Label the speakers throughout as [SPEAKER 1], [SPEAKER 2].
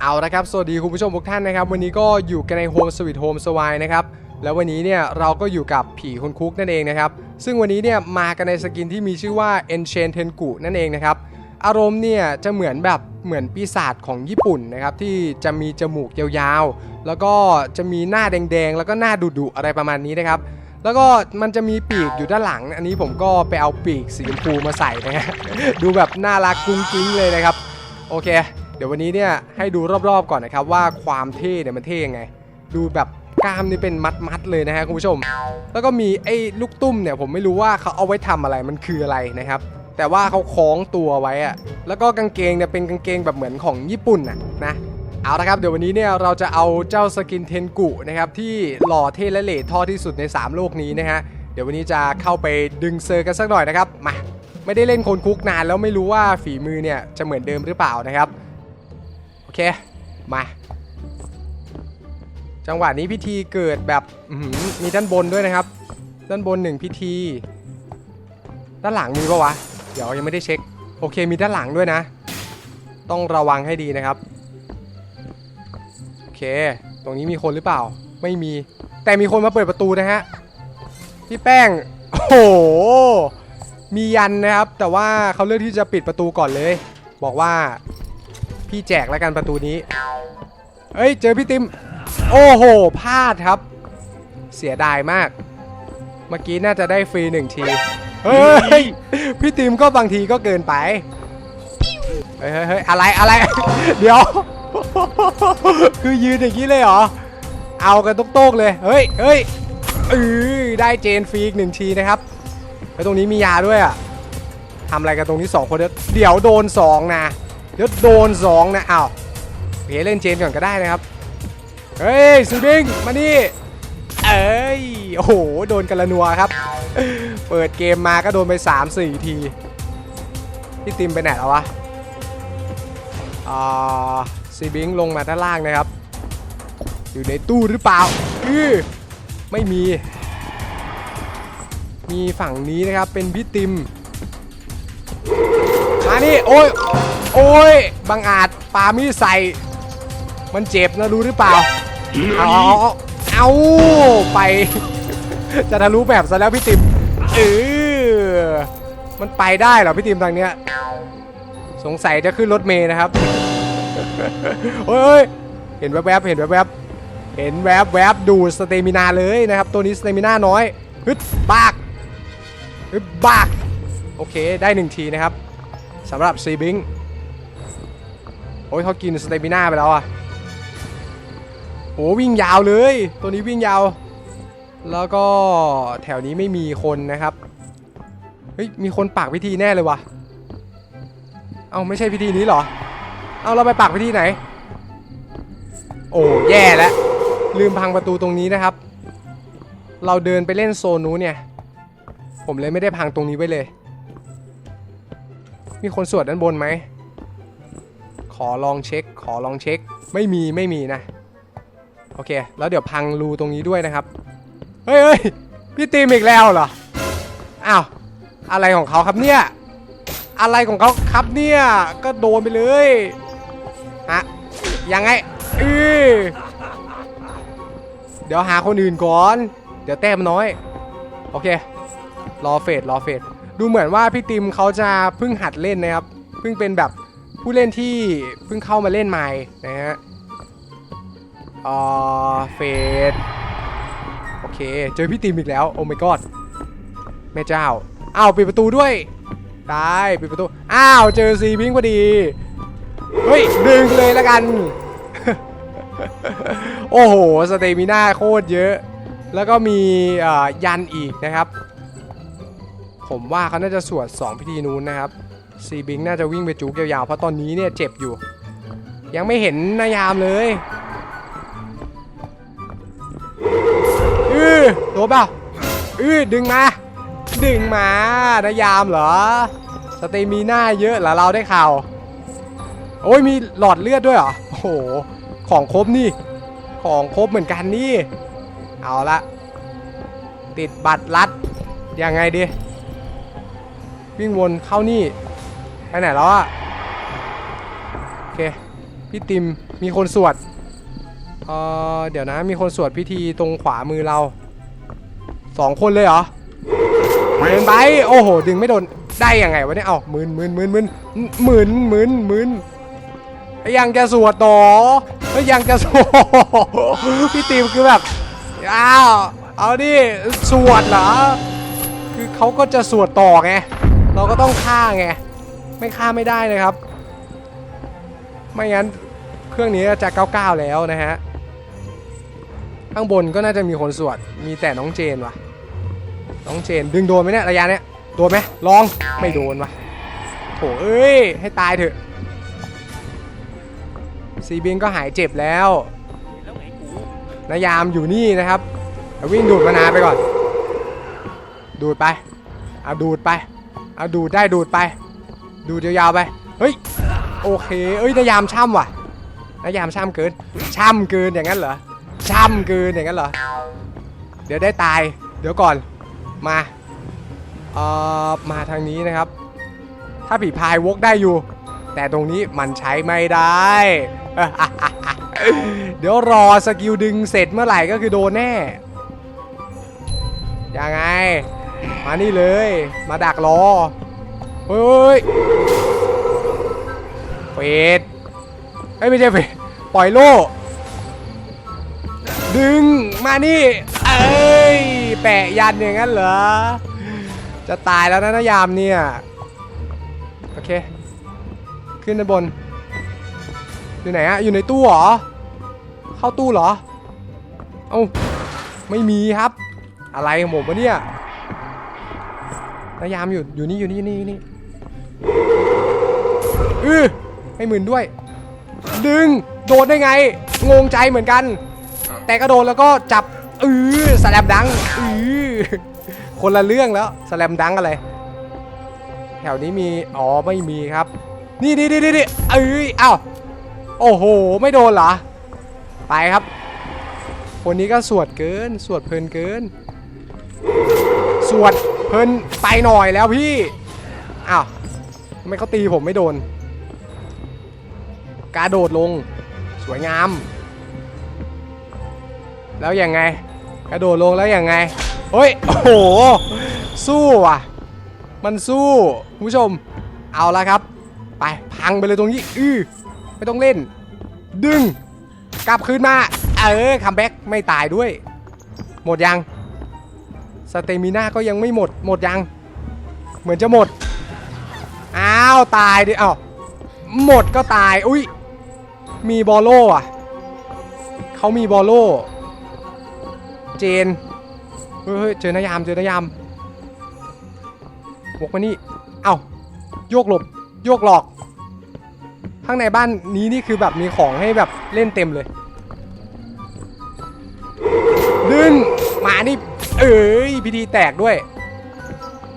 [SPEAKER 1] เอาละครับ สวัสดีคุณผู้ชมทุกท่านนะครับ วันนี้ก็อยู่กันใน Home Sweet Home s w i นะครับ แล้ววันนี้เนี่ยเราก็อยู่กับผีคนคุกนั่นเองนะครับ ซึ่งวันนี้เนี่ยมากันในสกินที่มีชื่อว่า Enchain Tengu นั่นเองนะครับ อารมณ์เนี่ยจะเหมือนแบบเหมือนปีศาจของญี่ปุ่นนะครับ ที่จะมีจมูกยาวๆ แล้วก็จะมีหน้าแดงๆ แล้วก็หน้าดุๆอะไรประมาณนี้นะครับ แล้วก็มันจะมีปีกอยู่ด้านหลัง อันนี้ผมก็ไปเอาปีกสีชมพูมาใส่นะฮะ ดูแบบน่ารักกุ้งกิ้งเลยนะครับ โอเค เดี๋ยววันนี้เนี่ยให้ดูรอบๆก่อนนะครับว่าความเท่เนี่ยมันเท่ยังไง ดูแบบกล้ามนี่เป็นมัดๆเลยนะฮะคุณผู้ชม แล้วก็มีไอ้ลูกตุ้มเนี่ยผมไม่รู้ว่าเขาเอาไว้ทำอะไรมันคืออะไรนะครับ แต่ว่าเขาคล้องตัวไว้อะแล้วก็กางเกงเนี่ยเป็นกางเกงแบบเหมือนของญี่ปุ่นน่ะนะเอาละครับเดี๋ยววันนี้เนี่ยเราจะเอาเจ้าสกินเทนกุนะครับที่หล่อเท่และเหล่ท่อที่สุดใน 3 โลกนี้นะฮะเดี๋ยววันนี้จะเข้าไปดึงเซอร์กันสักหน่อยนะครับมาไม่ได้เล่นคนคุกนานแล้วไม่รู้ว่าฝีมือเนี่ยจะเหมือนเดิมหรือเปล่านะครับ เค มา จังหวะนี้พิธีเกิดแบบมีด้านบนด้วยนะครับ ด้านบนหนึ่งพิธี ด้านหลังมีปะวะ เดี๋ยวยังไม่ได้เช็ค โอเคมีด้านหลังด้วยนะ ต้องระวังให้ดีนะครับ โอเค ตรงนี้มีคนหรือเปล่า ไม่มี แต่มีคนมาเปิดประตูนะฮะ พี่แป้ง โอ้โห มียันนะครับ แต่ว่าเขาเลือกที่จะปิดประตูก่อนเลย บอกว่า พี่แจกแล้วกันประตูนี้เอ้ย เจอพี่ติม โอ้โหพลาดครับ เสียดายมาก เมื่อกี้น่าจะได้ฟรีหนึ่งที เฮ้ย พี่ติมก็บางทีก็เกินไป เฮ้ยเฮ้ยเฮ้ยอะไรอะไร เดี๋ยว คือยืนอย่างนี้เลยเหรอ เอากันโต๊กๆเลย เฮ้ยเฮ้ยเออได้เจนฟรีอีกหนึ่งทีนะครับแล้วตรงนี้มียาด้วยอะทำอะไรกันตรงนี้สองคนเดี๋ยวเดี๋ยวโดนสองนะ เดี๋ยวโดนสองนะอ้าวเฮ้ยเล่นเจนก่อนก็ได้นะครับ เฮ้ยซูบิงมานี่ เอ้ย โอ้โห โดนกันละนัวครับ เปิดเกมมาก็โดนไป 3-4 ที พี่ติมไปไหนแล้ววะอ่าซีบิงลงมาด้านล่างนะครับ อยู่ในตู้หรือเปล่าอือไม่มี มีฝั่งนี้นะครับเป็นพี่ติม มานี่ โอ้ย โอ้ย บังอาจปามีดใส่ มันเจ็บนะรู้หรือเปล่าเอาเอาเอาไป จะทะลุแบบซะแล้วพี่ติมเออมันไปได้เหรอพี่ติมทางเนี้ย สงสัยจะขึ้นรถเมย์นะครับเฮ้ย เห็นแวบๆ เห็นแวบๆ เห็นแวบๆ ดูสเตมินาเลยนะครับ ตัวนี้สเตมินาน้อย ฮึดบาก ฮึดบาก โอเค ได้หนึ่งทีนะครับ สำหรับซีบิงโอ้ยเขากินสเตมิน่าไปแล้วอะโอ้วิ่งยาวเลย ตัวนี้วิ่งยาว แล้วก็แถวนี้ไม่มีคนนะครับ เฮ้ย มีคนปากพิธีแน่เลยวะเอาไม่ใช่พิธีนี้หรอ เอาเราไปปากพิธีไหน โอ้แย่แล้ว ลืมพังประตูตรงนี้นะครับ เราเดินไปเล่นโซนนู้นเนี่ย ผมเลยไม่ได้พังตรงนี้ไว้เลย มีคนสวดด้านบนไหม ขอลองเช็ค ขอลองเช็ค ไม่มี ไม่มีนะ โอเค แล้วเดี๋ยวพังรูตรงนี้ด้วยนะครับ เฮ้ยเฮ้ยพี่ตีมอีกแล้วเหรอ อ้าว อะไรของเขาครับเนี่ย อะไรของเขาครับเนี่ย ก็โดนไปเลย ฮะ ยังไงเออเดี๋ยวหาคนอื่นก่อน เดี๋ยวแต้มน้อย โอเค รอเฟดรอเฟด ดูเหมือนว่าพี่ติมเขาจะเพิ่งหัดเล่นนะครับ เพิ่งเป็นแบบผู้เล่นที่เพิ่งเข้ามาเล่นใหม่นะฮะอ่าเฟดโอเค เจอพี่ติมอีกแล้ว โอ้ my god แม่เจ้า อ้าวปิดประตูด้วย ได้ปิดประตู อ้าว เจอซีพิงพอดี เฮ้ย ดึงเลยแล้วกัน โอ้โห สเตมิน่าโคตรเยอะ แล้วก็มีอ่ายันอีกนะครับ ผมว่าเขาน่าจะสวด 2 พิธีนู้นนะครับซีบิงน่าจะวิ่งไปจุกยาวๆ เพราะตอนนี้เนี่ยเจ็บอยู่ ยังไม่เห็นนายามเลยอือโดนเปล่าอือดึงมา ดึงมานายามเหรอ สเตมีหน้าเยอะเหรอเราได้ข่าว โอ้ยมีหลอดเลือดด้วยเหรอ โอ้โห ของครบนี่ ของครบเหมือนกันนี่ เอาละติดบัตรลัดยังไงดี วิ่งวนเข้านี่ ไปไหนแล้วอะโอเค พี่ติมมีคนสวด เออเดี๋ยวนะ มีคนสวดพิธีตรงขวามือเรา สองคนเลยเหรอเดินไป โอ้โห ดึงไม่โดน ได้ยังไงวะเนี่ย เอ้าหมื่นหมื่นหมื่นหมื่นหมื่นหมื่นหมื่นยังจะสวดต่อเฮ้ยังจะสวด พี่ติมคือแบบ อ้าว เอาดิ สวดเหรอ คือเขาก็จะสวดต่อไง เราก็ต้องฆ่าไง ไม่ฆ่าไม่ได้นะครับ ไม่งั้นเครื่องนี้จะ99แล้วนะฮะ ข้างบนก็น่าจะมีคนสวด มีแต่น้องเจนวะน้องเจนดึงโดนไหมเนี่ยระยะเนี้ย โดนไหมลอง ไม่โดนวะโถเอ้ย ให้ตายเถอะ ซีบิงก็หายเจ็บแล้วนายามอยู่นี่นะครับเอาวิ่งดูดมานาไปก่อน ดูดไป เอาดูดไป เอาดูดได้ดูดไป ดูดยาวๆไป เฮ้ย โอเค เอ้ยนายามช่ำว่ะนายามช่ำเกิน ช่ำเกินอย่างนั้นเหรอ ช่ำเกินอย่างนั้นเหรอ เดี๋ยวได้ตาย เดี๋ยวก่อน มา เอ่อ มาทางนี้นะครับ ถ้าผีพายวกได้อยู่ แต่ตรงนี้มันใช้ไม่ได้ เดี๋ยวรอสกิลดึงเสร็จเมื่อไหร่ก็คือโดนแน่ ยังไง มานี่เลย มาดักรอ เฮ้ยเฟดเอ้ยไม่ใช่เฟดปล่อยโล่ดึงมานี่ เอ้ย แปะยันอย่างนั้นเหรอ จะตายแล้วนะนายามเนี่ย โอเค ขึ้นด้านบน อยู่ไหนอะอยู่ในตู้เหรอ เข้าตู้เหรอ เอ้า ไม่มีครับ อะไรของผมวะเนี่ย พยายามอยู่อยู่นี่อยู่นี่อยู่นี่นี่อือไม่หมื่นด้วย ดึงโดนได้ไง งงใจเหมือนกัน แต่กระโดดแล้วก็จับอือสแลมดังอือคนละเรื่องแล้วสแลมดังอะไร แถวนี้มีอ๋อไม่มีครับ นี่นี่นี่นี่เอ้ยเอ้าโอ้โห ไม่โดนเหรอ ไปครับ คนนี้ก็สวดเกิน สวดเพลินเกิน สวด เพลินไปหน่อยแล้วพี่ อ้าวทำไมเขาตีผมไม่โดนกระโดดลง สวยงาม แล้วยังไง กระโดดลงแล้วยังไง เฮ้ย โอ้โห สู้ว่ะ มันสู้ผู้ชม เอาละครับ ไปพังไปเลยตรงนี้ อื้อ ไม่ต้องเล่น ดึง กลับคืนมา เออ คัมแบ็กไม่ตายด้วย หมดยัง สเตมิน่าก็ยังไม่หมด หมดยัง เหมือนจะหมด อ้าว ตายดิอ้าวหมดก็ตาย อุ้ย มีบอลโล่อะเขามีบอลโล่เจน เฮ้ยเจอนายามเจอนายามวกมานี่ เอ้า โยกหลบ โยกหลอก ข้างในบ้านนี้นี่คือแบบมีของให้แบบเล่นเต็มเลย อ้ยพิธีแตกด้วย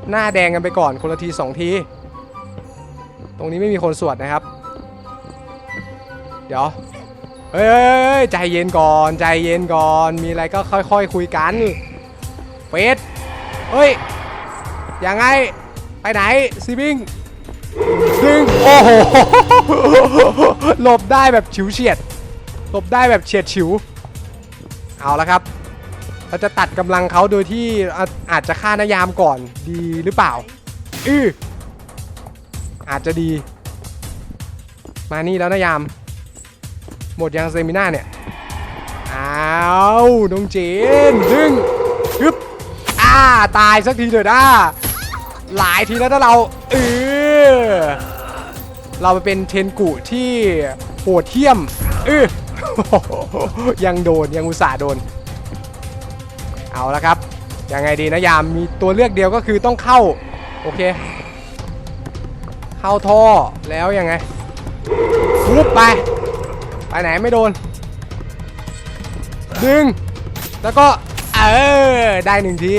[SPEAKER 1] หน้าแดงกันไปก่อนคนละทีสองที ตรงนี้ไม่มีคนสวดนะครับ เดี๋ยวเฮ้ยใจเย็นก่อนใจเย็นก่อน มีอะไรก็ค่อยๆคคุยกันเฟสเฮ้ยยังไงไปไหนซีบิงดึงโอ้โหหลบได้แบบฉิวเฉียดหลบได้แบบเฉียดฉิว เอาละครับ เราจะตัดกำลังเขาโดยที่อาอาจจะฆ่านายามก่อนดีหรือเปล่า อืออาจจะดี มานี่แล้วนายาม หมดยังเซมิน่าเนี่ย อ้าวน้องเจนดึงฮึบอ่า ตายสักทีเถอะนะหลายทีแล้วถ้าเรา เออ เราไปเป็นเทนกุที่โหดเที่ยม เออยังโดน ยังอุตส่าห์โดน เอาละครับ ยังไงดีนะยามมีตัวเลือกเดียวก็คือต้องเข้า โอเค เข้าท่อแล้วยังไงฟุบไป ไปไหนไม่โดน ดึง แล้วก็ เออ ได้หนึ่งที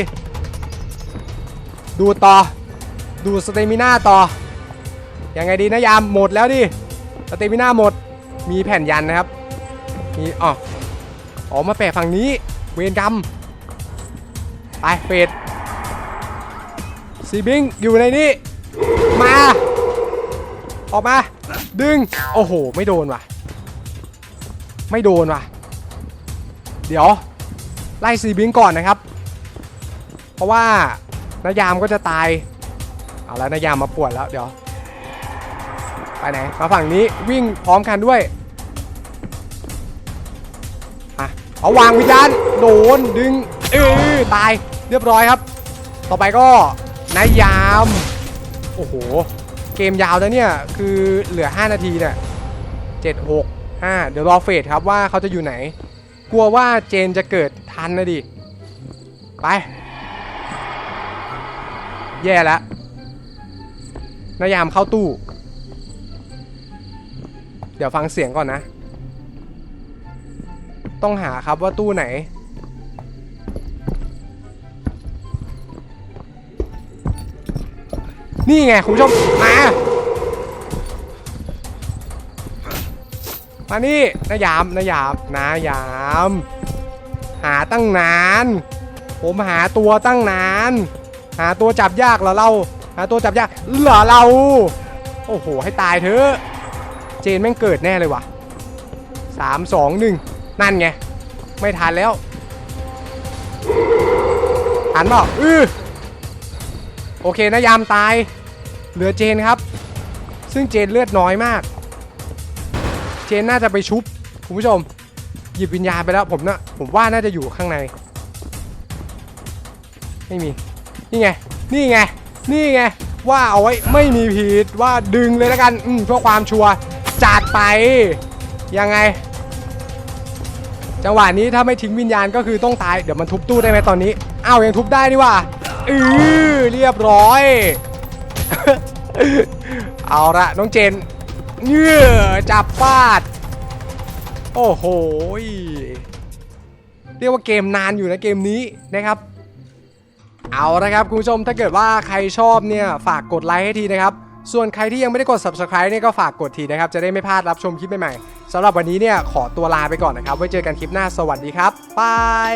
[SPEAKER 1] ดูต่อ ดูสเตมิน่าต่อ ยังไงดีนะยามหมดแล้วดิ สเตมิน่าหมด มีแผ่นยันนะครับ มีอ๋ออ๋อมาแปะฝั่งนี้ เวรกรรม ไปเฟดซีบิงอยู่ในนี้ มา ออกมา ดึง โอ้โห ไม่โดนว่ะ ไม่โดนว่ะ เดี๋ยว ไล่ซีบิงก่อนนะครับ เพราะว่านายามก็จะตาย เอาแล้วนายามมาปวดแล้ว เดี๋ยว ไปไหน มาฝั่งนี้วิ่งพร้อมกันด้วยอะเอาวางวิญญาณโดนดึง เออตาย เรียบร้อยครับ ต่อไปก็นายาม โอ้โห เกมยาวแล้วเนี่ย คือเหลือ 5 นาทีเนี่ย7 6 5เดี๋ยวรอเฟสครับว่าเขาจะอยู่ไหน กลัวว่าเจนจะเกิดทันนะดิ ไป แย่แล้วนายามเข้าตู้ เดี๋ยวฟังเสียงก่อนนะ ต้องหาครับว่าตู้ไหน นี่ไงคุณผู้ชม มา มานี่นายามนายามนายาม หาตั้งนาน ผมหาตัวตั้งนาน หาตัวจับยากเหรอเรา หาตัวจับยากเหรอเรา โอ้โห ให้ตายเถอะ เจนแม่งเกิดแน่เลยว่ะสามสองหนึ่งนั่นไง ไม่ทันแล้วทันเปล่าอือโอเคนะยามตาย เหลือเจนครับ ซึ่งเจนเลือดน้อยมาก เจนน่าจะไปชุบคุณผู้ชม หยิบวิญญาณไปแล้วผมนะผมว่าน่าจะอยู่ข้างใน ไม่มี นี่ไง นี่ไง นี่ไง ว่าเอาไว้ไม่มีผิดว่าดึงเลยแล้วกันอืมเพื่อความชัวร์จัดไป ยังไง จังหวะนี้ถ้าไม่ทิ้งวิญญาณก็คือต้องตาย เดี๋ยวมันทุบตู้ได้ไหมตอนนี้ อ้าวยังทุบได้นี่ว่าอือเรียบร้อย เอาละน้องเจนเงื้อจับฟาด โอ้โห เรียกว่าเกมนานอยู่นะเกมนี้นะครับ เอาละครับคุณผู้ชมถ้าเกิดว่าใครชอบเนี่ยฝากกดไลค์ให้ทีนะครับ ส่วนใครที่ยังไม่ได้กด subscribe เนี่ยก็ฝากกดทีนะครับ จะได้ไม่พลาดรับชมคลิปใหม่ๆสำหรับวันนี้เนี่ยขอตัวลาไปก่อนนะครับ ไว้เจอกันคลิปหน้าสวัสดีครับบาย